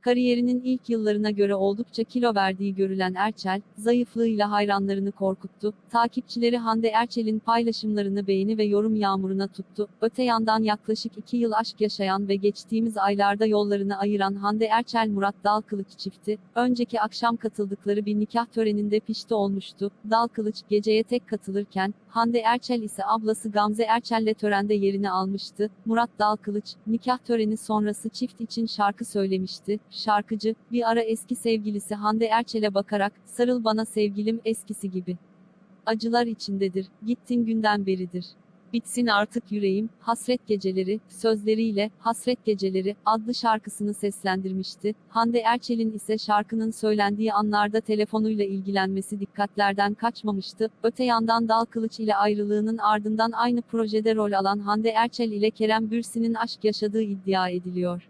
Kariyerinin ilk yıllarına göre oldukça kilo verdiği görülen Erçel, zayıflığıyla hayranlarını korkuttu. Takipçileri Hande Erçel'in paylaşımlarını beğeni ve yorum yağmuruna tuttu. Öte yandan yaklaşık iki yıl aşk yaşayan ve geçtiğimiz aylarda yollarını ayıran Hande Erçel Murat Dalkılıç çifti, önceki akşam katıldıkları bir nikah töreninde pişti olmuştu. Dalkılıç, geceye tek katılırken, Hande Erçel ise ablası Gamze Erçel'le törende yerini almıştı. Murat Dalkılıç, nikah töreni sonrası çift için şarkı söylemişti. Şarkıcı, bir ara eski sevgilisi Hande Erçel'e bakarak, sarıl bana sevgilim eskisi gibi. Acılar içindedir, gittin günden beridir. Bitsin artık yüreğim, hasret geceleri, sözleriyle, Hasret Geceleri, adlı şarkısını seslendirmişti. Hande Erçel'in ise şarkının söylendiği anlarda telefonuyla ilgilenmesi dikkatlerden kaçmamıştı. Öte yandan Dal Kılıç ile ayrılığının ardından aynı projede rol alan Hande Erçel ile Kerem Bürsin'in aşk yaşadığı iddia ediliyor.